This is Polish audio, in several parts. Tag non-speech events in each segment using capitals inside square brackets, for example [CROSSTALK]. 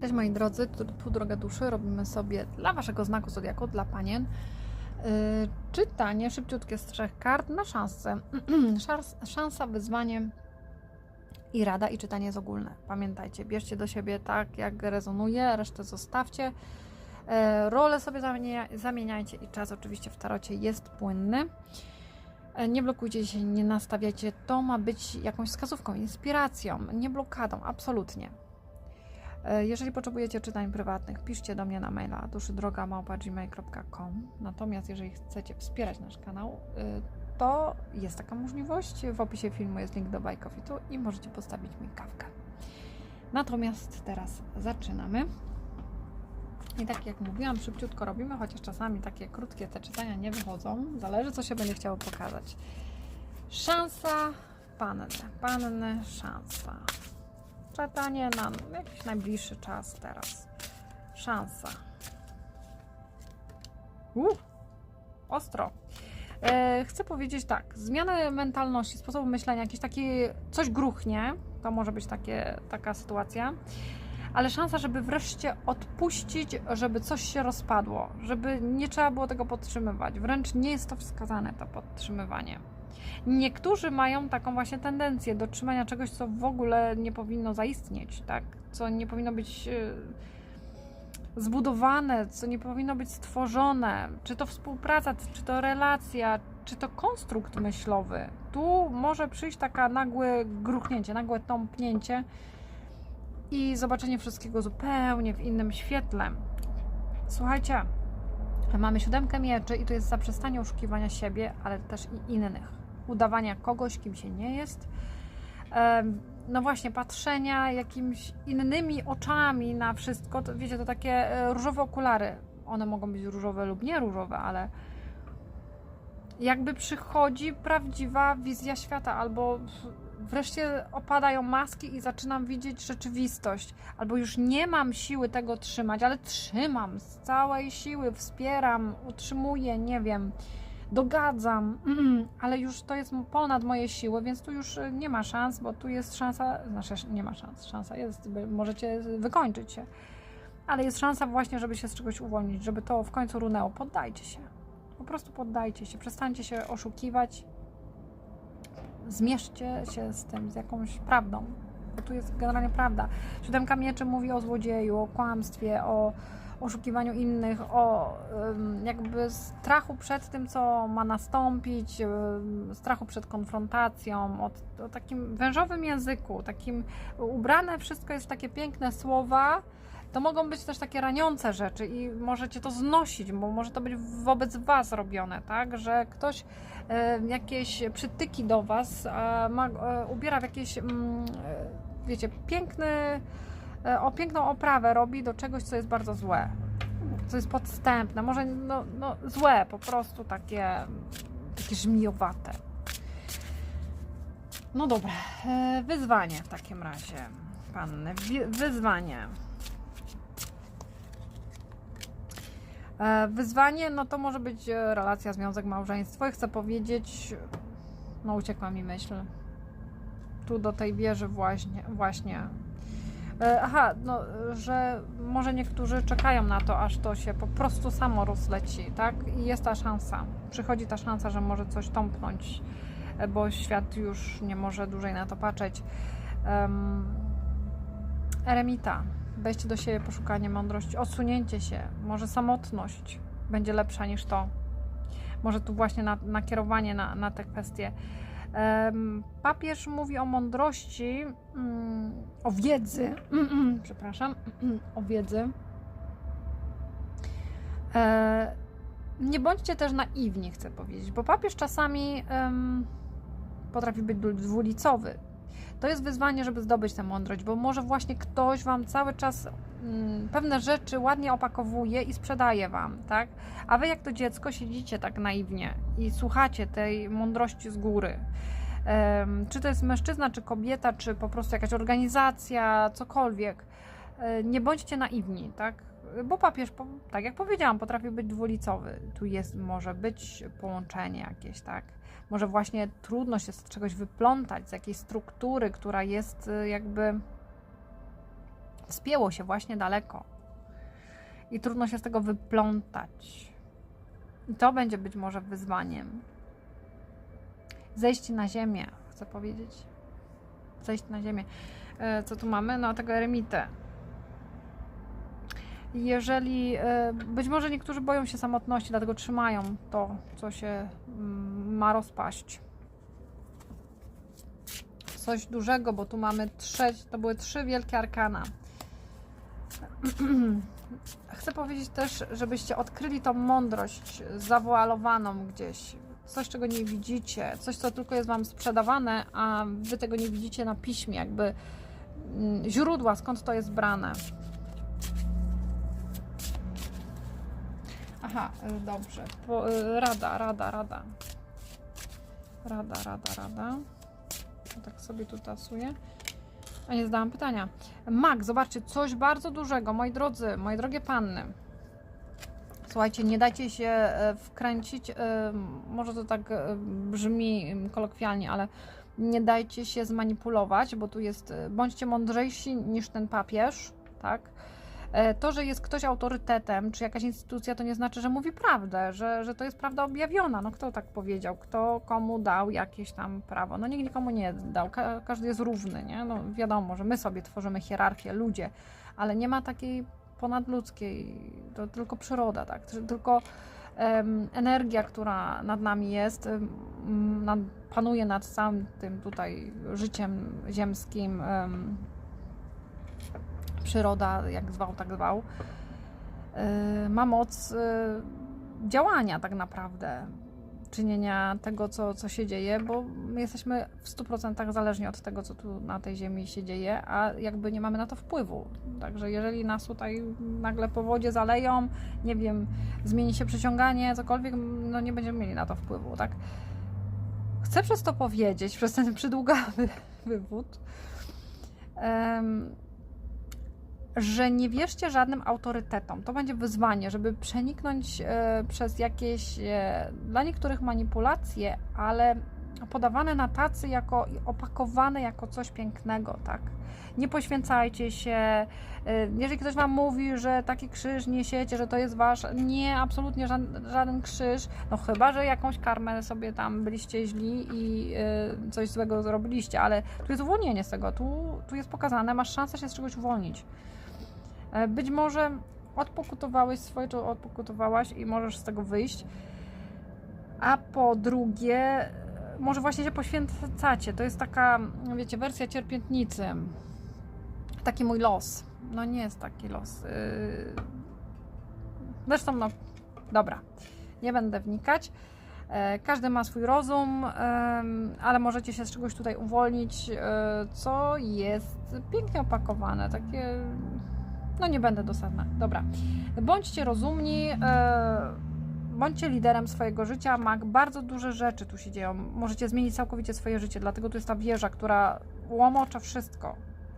Cześć moi drodzy, tu, Droga Duszy. Robimy sobie dla Waszego znaku Zodiaku, dla Panien, yy, czytanie szybciutkie z trzech kart na szansę. [CLEARS THROAT] Szans, szansa, wyzwanie i rada i czytanie jest ogólne. Pamiętajcie, bierzcie do siebie tak, jak rezonuje, resztę zostawcie. Yy, Role sobie zamienia, zamieniajcie i czas oczywiście w tarocie jest płynny. E, Nie blokujcie się, nie nastawiajcie. To ma być jakąś wskazówką, inspiracją, nie blokadą, absolutnie. E, Jeżeli potrzebujecie czytań prywatnych, piszcie do mnie na maila duszydroga.gmail.com Natomiast jeżeli chcecie wspierać nasz kanał, y, to jest taka możliwość. W opisie filmu jest link do Buy Coffee Tu i możecie postawić mi kawkę. Natomiast teraz zaczynamy. I tak jak mówiłam, szybciutko robimy, chociaż czasami takie krótkie te czytania nie wychodzą. Zależy, co się będzie chciało pokazać. Szansa panny. Panny, szansa. Czytanie na jakiś najbliższy czas teraz. Szansa. Uh, ostro. E, chcę powiedzieć tak, zmianę mentalności, sposobu myślenia, jakieś takie, coś gruchnie, to może być takie, taka sytuacja, ale szansa, żeby wreszcie odpuścić, żeby coś się rozpadło, żeby nie trzeba było tego podtrzymywać. Wręcz nie jest to wskazane, to podtrzymywanie. Niektórzy mają taką właśnie tendencję do trzymania czegoś, co w ogóle nie powinno zaistnieć, tak? Co nie powinno być e, zbudowane, co nie powinno być stworzone, czy to współpraca, czy to relacja, czy to konstrukt myślowy. Tu może przyjść taka nagłe gruchnięcie, nagłe tąpnięcie i zobaczenie wszystkiego zupełnie w innym świetle. Słuchajcie, mamy siódemkę mieczy i to jest zaprzestanie oszukiwania siebie, ale też i innych. Udawania kogoś, kim się nie jest. No właśnie, patrzenia jakimiś innymi oczami na wszystko. To, wiecie, to takie e, różowe okulary. One mogą być różowe lub nie różowe, ale jakby przychodzi prawdziwa wizja świata, albo wreszcie opadają maski i zaczynam widzieć rzeczywistość, albo już nie mam siły tego trzymać, ale trzymam z całej siły, wspieram, utrzymuję, nie wiem, dogadzam, [CLEARS THROAT] ale już to jest ponad moje siły, więc tu już nie ma szans, bo tu jest szansa, znaczy nie ma szans, szansa jest, możecie wykończyć się, ale jest szansa właśnie, żeby się z czegoś uwolnić, żeby to w końcu runęło. Poddajcie się. Po prostu poddajcie się, przestańcie się oszukiwać, zmierzcie się z tym, z jakąś prawdą, bo tu jest generalnie prawda. Siódemka mieczy mówi o złodzieju, o kłamstwie, o oszukiwaniu innych, o jakby strachu przed tym, co ma nastąpić, strachu przed konfrontacją, o, o takim wężowym języku, takim ubrane wszystko jest w takie piękne słowa, to mogą być też takie raniące rzeczy i możecie to znosić, bo może to być wobec Was robione, tak? Że ktoś e, jakieś przytyki do Was ma, e, ubiera w jakieś, mm, e, wiecie, piękny, o piękną oprawę robi do czegoś, co jest bardzo złe, co jest podstępne, może no, no, złe, po prostu takie, takie żmijowate. No dobra, wyzwanie w takim razie, panny, wyzwanie. Wyzwanie, no to może być e, relacja, związek, małżeństwo. I chcę powiedzieć, no uciekła mi myśl. Tu do tej wieży właśnie. właśnie. E, Aha, no, e, że może niektórzy czekają na to, aż to się po prostu samo rozleci, tak? I jest ta szansa. Przychodzi ta szansa, że może coś tąpnąć, e, bo świat już nie może dłużej na to patrzeć. Em, Eremita wejście do siebie, poszukanie mądrości, odsunięcie się, może samotność będzie lepsza niż to. Może tu właśnie na, nakierowanie na, na te kwestie. Papież mówi o mądrości, mm, o wiedzy, przepraszam, o wiedzy. E, nie bądźcie też naiwni, chcę powiedzieć, bo papież czasami potrafi być dwulicowy. To jest wyzwanie, żeby zdobyć tę mądrość, bo może właśnie ktoś Wam cały czas mm, pewne rzeczy ładnie opakowuje i sprzedaje Wam, tak? A Wy jak to dziecko siedzicie tak naiwnie i słuchacie tej mądrości z góry. Czy to jest mężczyzna, czy kobieta, czy po prostu jakaś organizacja, cokolwiek. E, Nie bądźcie naiwni, tak? Bo papież, tak jak powiedziałam, potrafi być dwulicowy. Tu jest, może być połączenie jakieś, tak? może właśnie trudno się z czegoś wyplątać, z jakiejś struktury, która jest y, jakby wspięło się właśnie daleko. I trudno się z tego wyplątać. I to będzie być może wyzwaniem. Zejść na ziemię, chcę powiedzieć. Zejść na ziemię. E, Co tu mamy? No, tego eremitę. Jeżeli e, być może niektórzy boją się samotności, dlatego trzymają to, co się mm, ma rozpaść. Coś dużego, bo tu mamy trzeć, to były trzy wielkie arkana. [CLEARS THROAT] Chcę powiedzieć też, żebyście odkryli tą mądrość zawoalowaną gdzieś. Coś, czego nie widzicie, coś, co tylko jest Wam sprzedawane, a Wy tego nie widzicie na piśmie, jakby mm, źródła, skąd to jest brane. Aha, y, dobrze. Po, y, rada, rada, rada. Rada, rada, rada. Tak sobie tu tasuję. A nie zadałam pytania. Mag, zobaczcie, coś bardzo dużego, moi drodzy, moje drogie panny. Słuchajcie, nie dajcie się e, wkręcić, e, może to tak e, brzmi m, kolokwialnie, ale nie dajcie się zmanipulować, bo tu jest, bądźcie mądrzejsi niż ten papież, tak? E, To, że jest ktoś autorytetem, czy jakaś instytucja, to nie znaczy, że mówi prawdę, że, że to jest prawda objawiona. No kto tak powiedział? Kto komu dał jakieś tam prawo? No nikt nikomu nie dał. Ka- każdy jest równy, nie? No wiadomo, że my sobie tworzymy hierarchię, ludzie, ale nie ma takiej ponadludzkiej, to tylko przyroda, tak? Tylko em, energia, która nad nami jest, em, nad, panuje nad całym tym tutaj życiem ziemskim. em, przyroda, jak zwał, tak zwał, yy, ma moc yy, działania tak naprawdę, czynienia tego, co, co się dzieje, bo my jesteśmy w 100% zależni od tego, co tu na tej ziemi się dzieje, a jakby nie mamy na to wpływu. Także jeżeli nas tutaj nagle po wodzie zaleją, nie wiem, zmieni się przyciąganie, cokolwiek, no nie będziemy mieli na to wpływu, tak? Chcę przez to powiedzieć, [LAUGHS] przez ten przydługawy wywód, że nie wierzcie żadnym autorytetom. To będzie wyzwanie, żeby przeniknąć e, przez jakieś e, dla niektórych manipulacje, ale podawane na tacy jako opakowane jako coś pięknego, tak? Nie poświęcajcie się. e, Jeżeli ktoś wam mówi, że taki krzyż niesiecie, że to jest wasz, nie, absolutnie żaden, żaden krzyż, no chyba, że jakąś karmę sobie tam byliście źli i coś złego zrobiliście, ale tu jest uwolnienie z tego, tu, tu jest pokazane, masz szansę się z czegoś uwolnić. E, Być może odpokutowałeś swoje, czy odpokutowałaś i możesz z tego wyjść. A po drugie, e, może właśnie się poświęcacie. To jest taka, wiecie, wersja cierpiętnicy. Taki mój los. No nie jest taki los. Yy. Zresztą, no, dobra, nie będę wnikać. E, Każdy ma swój rozum, ale możecie się z czegoś tutaj uwolnić, e, co jest pięknie opakowane. Takie no nie będę dosadna. Dobra. Bądźcie rozumni, e, bądźcie liderem swojego życia. Mag, bardzo duże rzeczy tu się dzieją. Możecie zmienić całkowicie swoje życie, dlatego tu jest ta wieża, która łomocza wszystko.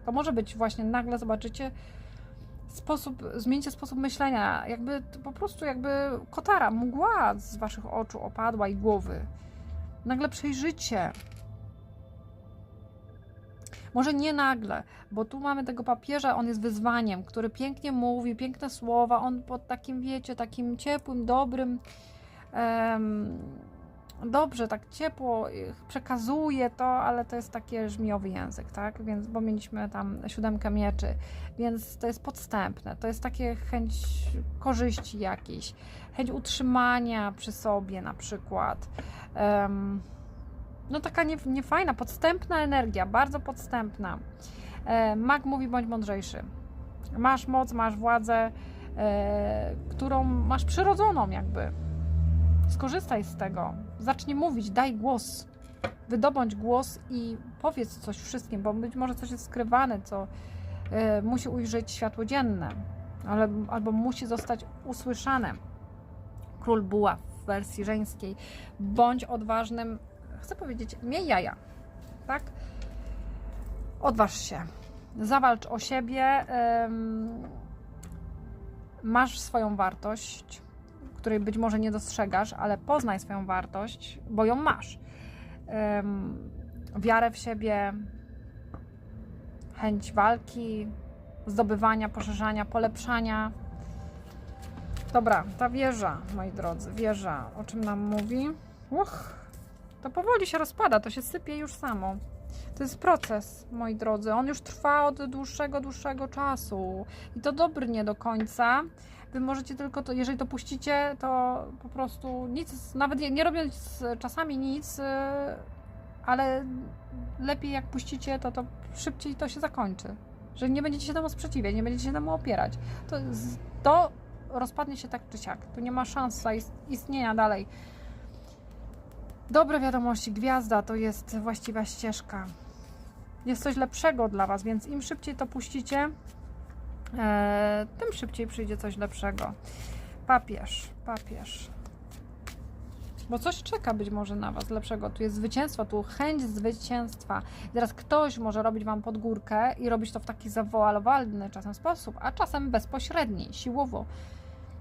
To może być właśnie nagle zobaczycie sposób, zmieńcie sposób myślenia, jakby po prostu jakby kotara, mgła z waszych oczu opadła i głowy. Nagle przejrzycie. Może nie nagle, bo tu mamy tego papieża, on jest wyzwaniem, który pięknie mówi, piękne słowa, on pod takim, wiecie, takim ciepłym, dobrym, dobrze, tak ciepło przekazuje to, ale to jest takie żmijowy język, tak? Więc, bo mieliśmy tam siódemkę mieczy, więc to jest podstępne, to jest takie chęć korzyści jakiejś, chęć utrzymania przy sobie na przykład. Em, no taka nie, niefajna, podstępna energia, bardzo podstępna. E, Mag mówi bądź mądrzejszy. Masz moc, masz władzę, e, którą masz przyrodzoną jakby. Skorzystaj z tego. Zacznij mówić, daj głos. Wydobądź głos i powiedz coś wszystkim, bo być może coś jest skrywane, co e, musi ujrzeć światło dzienne, ale, albo musi zostać usłyszane. Król Buła w wersji żeńskiej. Bądź odważnym chcę powiedzieć, miej jaja, tak? Odważ się, zawalcz o siebie, masz swoją wartość, której być może nie dostrzegasz, ale poznaj swoją wartość, bo ją masz. wiarę w siebie, chęć walki, zdobywania, poszerzania, polepszania. Dobra, ta wieża, moi drodzy, wieża, o czym nam mówi? Uch, to powoli się rozpada, to się sypie już samo. To jest proces, moi drodzy. On już trwa od dłuższego, dłuższego czasu. I to dobry nie do końca. Wy możecie tylko to, jeżeli to puścicie, to po prostu nic, nawet nie, robiąc czasami nic, yy, ale lepiej jak puścicie, to, to szybciej to się zakończy. Że nie będziecie się temu sprzeciwiać, nie będziecie się temu opierać. To, to rozpadnie się tak czy siak. Tu nie ma szans istnienia dalej. Dobre wiadomości, gwiazda to jest właściwa ścieżka. Jest coś lepszego dla Was, więc im szybciej to puścicie, e, tym szybciej przyjdzie coś lepszego. Papież, papież. Bo coś czeka być może na Was lepszego. Tu jest zwycięstwo, tu chęć zwycięstwa. Teraz ktoś może robić Wam pod górkę i robić to w taki zawoalowalny czasem sposób, a czasem bezpośredni, siłowo.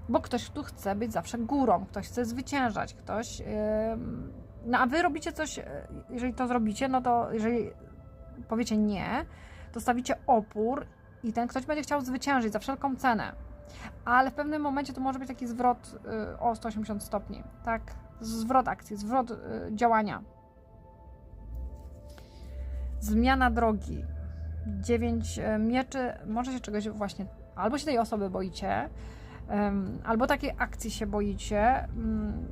Bo ktoś tu chce być zawsze górą, ktoś chce zwyciężać, ktoś. ym, no a Wy robicie coś, y, jeżeli to zrobicie, no to jeżeli powiecie nie, to stawicie opór i ten ktoś będzie chciał zwyciężyć za wszelką cenę. Ale w pewnym momencie to może być taki zwrot y, o 180 stopni, tak? Zwrot akcji, zwrot y, działania. Zmiana drogi. Dziewięć y, mieczy, może się czegoś właśnie, albo się tej osoby boicie, albo takiej akcji się boicie. Ym,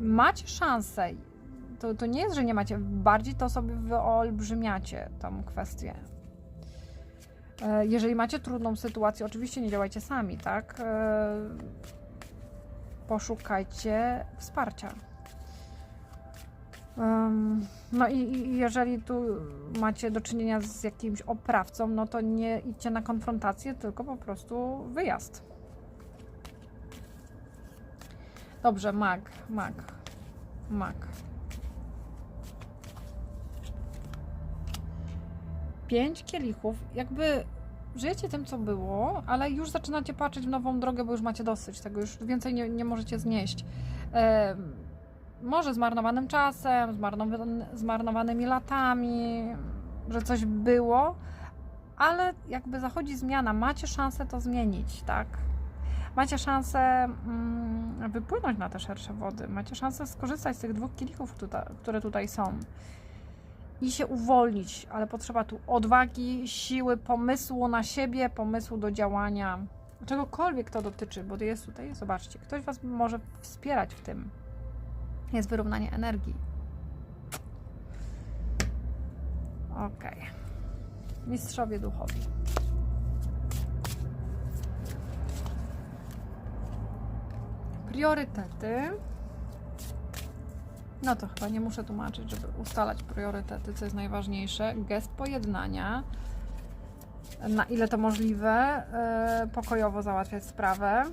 macie szansę. To, to nie jest, że nie macie, bardziej to sobie wyolbrzymiacie tą kwestię. E, Jeżeli macie trudną sytuację, oczywiście nie działajcie sami, tak? E, Poszukajcie wsparcia. No i jeżeli tu macie do czynienia z jakimś oprawcą, no to nie idźcie na konfrontację, tylko po prostu wyjazd. Dobrze, mag, mag, mag. Pięć kielichów, jakby żyjecie tym, co było, ale już zaczynacie patrzeć w nową drogę, bo już macie dosyć tego, już więcej nie, nie możecie znieść. Em, może zmarnowanym czasem, zmarnowan- zmarnowanymi latami, że coś było, ale jakby zachodzi zmiana, macie szansę to zmienić, tak? Macie szansę mm, wypłynąć na te szersze wody, macie szansę skorzystać z tych dwóch kielichów, które tutaj są i się uwolnić, ale potrzeba tu odwagi, siły, pomysłu na siebie, pomysłu do działania, czegokolwiek to dotyczy, bo jest tutaj, zobaczcie, ktoś Was może wspierać w tym. Jest wyrównanie energii. Ok. Mistrzowie duchowi. Priorytety. No to chyba nie muszę tłumaczyć, żeby ustalać priorytety, co jest najważniejsze. Gest pojednania. Na ile to możliwe, yy, pokojowo załatwiać sprawę.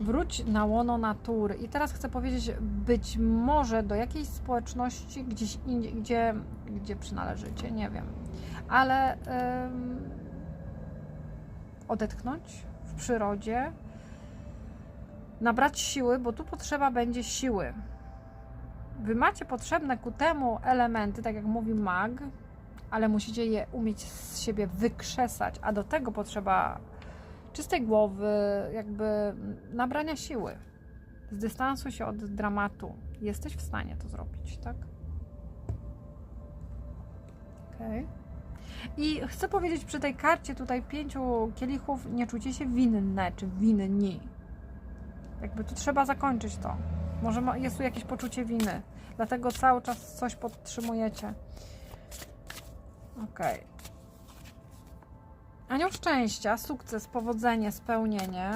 Wróć na łono natury. I teraz chcę powiedzieć, być może do jakiejś społeczności gdzieś indziej, gdzie, gdzie przynależycie, nie wiem. Ale ym, odetchnąć w przyrodzie, nabrać siły, bo tu potrzeba będzie siły. Wy macie potrzebne ku temu elementy, tak jak mówi mag, ale musicie je umieć z siebie wykrzesać, a do tego potrzeba czystej głowy, jakby nabrania siły. Zdystansuj się od dramatu. Jesteś w stanie to zrobić, tak? Okej. I chcę powiedzieć przy tej karcie tutaj pięciu kielichów, nie czujcie się winne czy winni. Jakby tu trzeba zakończyć to. Może ma- jest tu jakieś poczucie winy. Dlatego cały czas coś podtrzymujecie. Okej. Anioł szczęścia, sukces, powodzenie, spełnienie.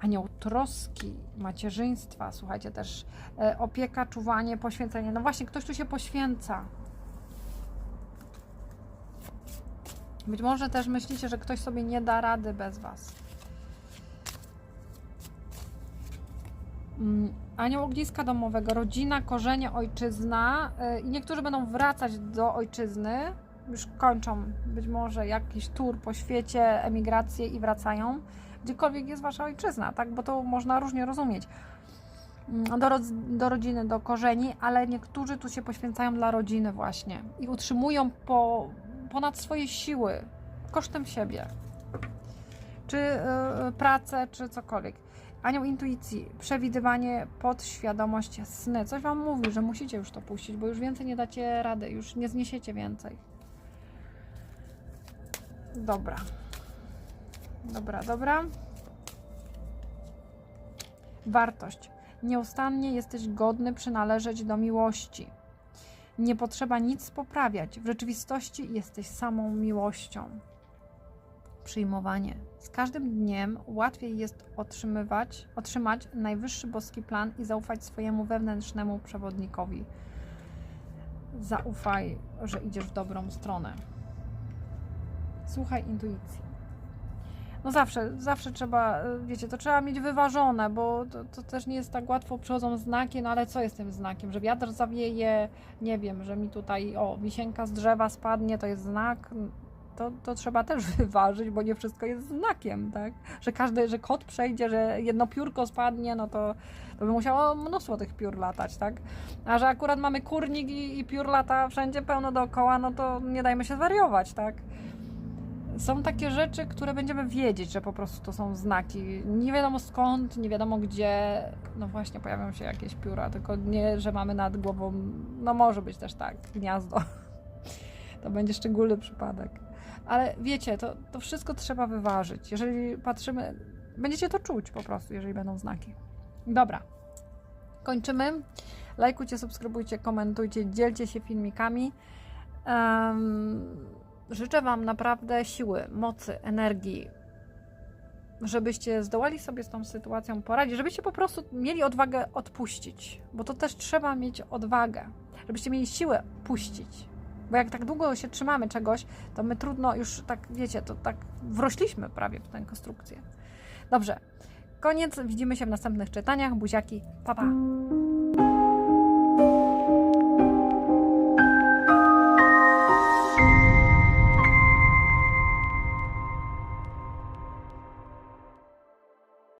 Anioł troski, macierzyństwa, słuchajcie też e, opieka, czuwanie, poświęcenie. No właśnie, ktoś tu się poświęca. Być może też myślicie, że ktoś sobie nie da rady bez Was. Mm, Anioł ogniska domowego, rodzina, korzenie, ojczyzna. y, I niektórzy będą wracać do ojczyzny. Już kończą być może jakiś tour po świecie, emigrację i wracają. gdziekolwiek jest wasza ojczyzna, tak? Bo to można różnie rozumieć. Mm, Do, rodz- do rodziny, do korzeni, ale niektórzy tu się poświęcają dla rodziny właśnie i utrzymują po, ponad swoje siły, kosztem siebie. Czy yy, pracę, czy cokolwiek. Anioł intuicji, przewidywanie, podświadomość, sny. Coś wam mówi, że musicie już to puścić, bo już więcej nie dacie rady, już nie zniesiecie więcej. Dobra. Dobra, dobra. Wartość. Nieustannie jesteś godny przynależeć do miłości. Nie potrzeba nic poprawiać. W rzeczywistości jesteś samą miłością. Przyjmowanie. Z każdym dniem łatwiej jest otrzymywać, otrzymać najwyższy boski plan i zaufać swojemu wewnętrznemu przewodnikowi. Zaufaj, że idziesz w dobrą stronę. Słuchaj intuicji. No zawsze, zawsze trzeba, y, wiecie, to trzeba mieć wyważone, bo to, to też nie jest tak łatwo, przychodzą znaki, no ale co jest tym znakiem? Że wiatr zawieje, nie wiem, że mi tutaj, o, wisienka z drzewa spadnie, to jest znak, to, to trzeba też [LAUGHS] wyważyć, bo nie wszystko jest znakiem, tak? Że każdy, że kot przejdzie, że jedno piórko spadnie, no to, to by musiało mnóstwo tych piór latać, tak? A że akurat mamy kurnik i, i piór lata wszędzie pełno dookoła, no to nie dajmy się zwariować, tak? Są takie rzeczy, które będziemy wiedzieć, że po prostu to są znaki. Nie wiadomo skąd, nie wiadomo gdzie. No właśnie, pojawią się jakieś pióra, tylko nie, że mamy nad głową. No może być też tak, gniazdo. [LAUGHS] To będzie szczególny przypadek. Ale wiecie, to, to wszystko trzeba wyważyć. Jeżeli patrzymy, będziecie to czuć po prostu, jeżeli będą znaki. Dobra. Kończymy. Lajkujcie, subskrybujcie, komentujcie, dzielcie się filmikami. Em, życzę Wam naprawdę siły, mocy, energii, żebyście zdołali sobie z tą sytuacją poradzić, żebyście po prostu mieli odwagę odpuścić, bo to też trzeba mieć odwagę, żebyście mieli siłę puścić. Bo jak tak długo się trzymamy czegoś, to my trudno już tak, wiecie, to tak wrośliśmy prawie w tę konstrukcję. Dobrze, koniec. Widzimy się w następnych czytaniach. Buziaki, pa pa!